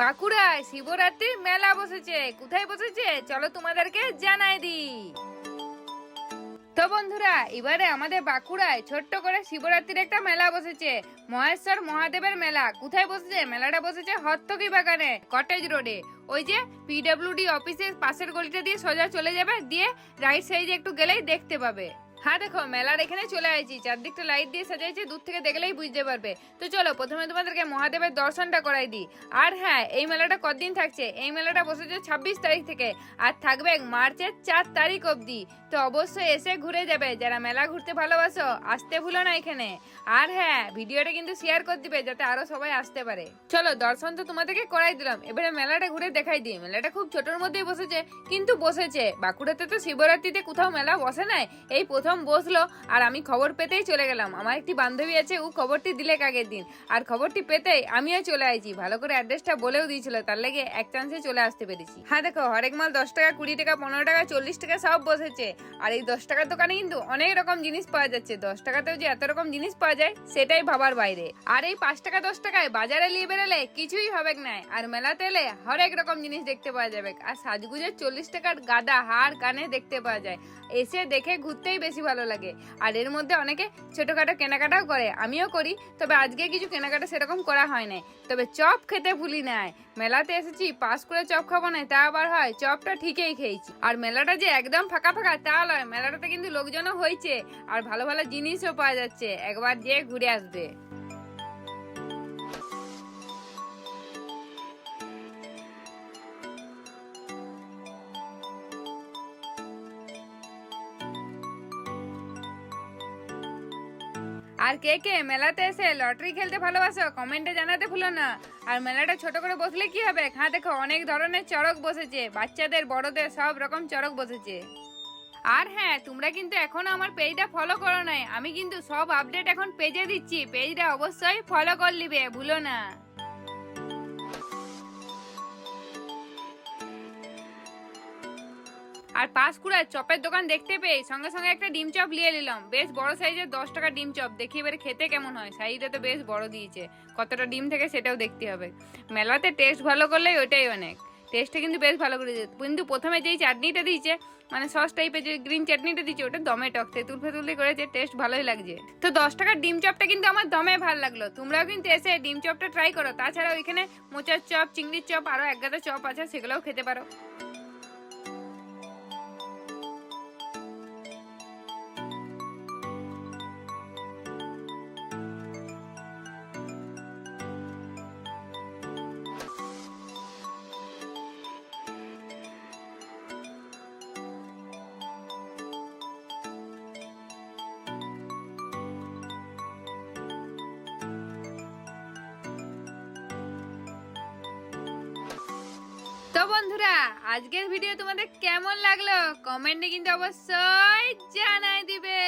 বাঁকুড়ায় শিবরাত্রির মেলা বসেছে। কোথায় বসেছে? চলো তোমাদেরকে জানাই দিই। তো বন্ধুরা, এবারে আমাদের বাঁকুড়ায় ছোট্ট করে শিবরাত্রির একটা মেলা বসেছে। মহেশ্বর মহাদেবের মেলা। কোথায় বসেছে? মেলাটা বসেছে হত্তকি বাগানে কটেজ রোডে ওই যে পিডব্লিউডি অফিসের পাশের গলিটা দিয়ে সোজা চলে যাবে, দিয়ে রাইট সাইডে একটু গেলেই দেখতে পাবে। হ্যাঁ দেখো, মেলার এখানে চলে আসছি। চারদিকটা লাইট দিয়ে সাজাইছে, দূর থেকে দেখলেই বুঝতে পারবে। তো চলো, প্রথমে তোমাদেরকে মহাদেবের দর্শনটা করাই দিই। আর হ্যাঁ এই মেলাটা কতদিন থাকছে? এই মেলাটা বসেছে ছাব্বিশ তারিখ থেকে আর থাকবে মার্চের চার তারিখ অবধি। তো অবশ্যই এসে ঘুরে যাবে। যারা মেলা ঘুরতে ভালোবাসো, আসতে ভুলো না এখানে। আর হ্যাঁ ভিডিওটা কিন্তু শেয়ার করে দিবে, যাতে আরও সবাই আসতে পারে। চলো, দর্শন তো তোমাদেরকে করাই দিলাম। এবারে মেলাটা ঘুরে দেখাই দিই। মেলাটা খুব ছোটর মধ্যেই বসেছে, কিন্তু বসেছে। বাঁকুড়াতে তো শিবরাত্রিতে কোথাও মেলা বসে নাই। এই প্রথম বসল আর আমি খবর পেতেই চলে গেলাম। আমার একটি বান্ধবী আছে, ও খবরটি দিলে আগের দিন। আর খবরটি পেতেই আমিও চলে আইছি। ভালো করে অ্যাড্রেসটা বলেও দিয়েছিল, তার লেগে এক চান্সে চলে আসতে পেরেছি। হ্যাঁ দেখো, হরেক মাল দশ টাকা, কুড়ি টাকা, পনেরো টাকা, চল্লিশ টাকা সব বসেছে। আর এই দশ টাকার দোকানে কিন্তু অনেক রকম জিনিস পাওয়া যাচ্ছে। দশ টাকাতেও যে এত রকম জিনিস পাওয়া যায়, সেটাই ভাবার বাইরে। আর এই পাঁচ টাকা, দশ টাকায় বাজারে নিয়ে বেরোলে কিছুই হবে না। আর মেলাতে এলে হরেক রকম জিনিস দেখতে পাওয়া যাবে। আর সাজগুজের চল্লিশ টাকার গাদা হার কানে দেখতে পাওয়া যায়। এসে দেখে ঘুরতেই বেশি ভালো লাগে। আর এর মধ্যে অনেকে ছোটখাটো কেনাকাটাও করে, আমিও করি, তবে আজকে কিছু কেনাকাটা সেরকম করা হয় না তবে চপ খেতে ভুলি নাই মেলাতে এসেছি পাস করে চপ খাব না, তা আবার হয়, চপটা ঠিকই খেয়েছি। আর মেলাটা যে একদম ফাঁকা ফাঁকা, তা নয় মেলাটাতে কিন্তু লোকজনও হয়েছে আর ভালো ভালো জিনিসও পাওয়া যাচ্ছে। একবার যেয়ে ঘুরে আসবে। আর কে কে মেলাতে এসে লটারি খেলতে ভালোবাসো কমেন্টে জানাতে ভুলো না। আর মেলাটা ছোট করে বসলে কি হবে? হ্যাঁ দেখো, অনেক ধরনের চড়ক বসেছে, বাচ্চাদের, বড়দের, সব রকম চড়ক বসেছে। আর হ্যাঁ তোমরা কিন্তু এখন আমার পেজটা ফলো করো নাই, আমি কিন্তু সব আপডেট এখন পেজে দিচ্ছি পেজটা অবশ্যই ফলো করে নিবে, ভুলো না। আর পাঁশকুড়ার চপের দোকান দেখতে পেয়ে সঙ্গে সঙ্গে একটা ডিম চপ নিয়ে নিলাম। বেশ বড় সাইজের দশ টাকা ডিম চপ। দেখি এবারে খেতে কেমন হয়। সাইজটা তো বেশ বড় দিয়েছে। কতটা ডিম থেকে সেটাও দেখতে হবে। মেলাতে টেস্ট ভালো করলেই ওইটাই অনেক। টেস্টটা কিন্তু বেশ ভালো করে দিয়েছে। কিন্তু প্রথমে যেই চাটনিটা দিয়েছে মানে সস টাইপের যে গ্রিন চাটনিটা দিচ্ছে ওটা দমে টক। তেঁতুল ফেতুল করেছে টেস্ট ভালোই লাগছে। তো দশ টাকার ডিম চপটা কিন্তু আমার দমে ভালো লাগল। তোমরাও কিন্তু এসে ডিম চপটা ট্রাই করো। তাছাড়া ওইখানে মোচার চপ, চিংড়ির চপ আরও এক গাদা চপ আছে, সেগুলোও খেতে পারো। বন্ধুরা আজকের ভিডিও তোমাদের কেমন লাগল? কমেন্টে কিন্তু অবশ্যই জানাই দিবে।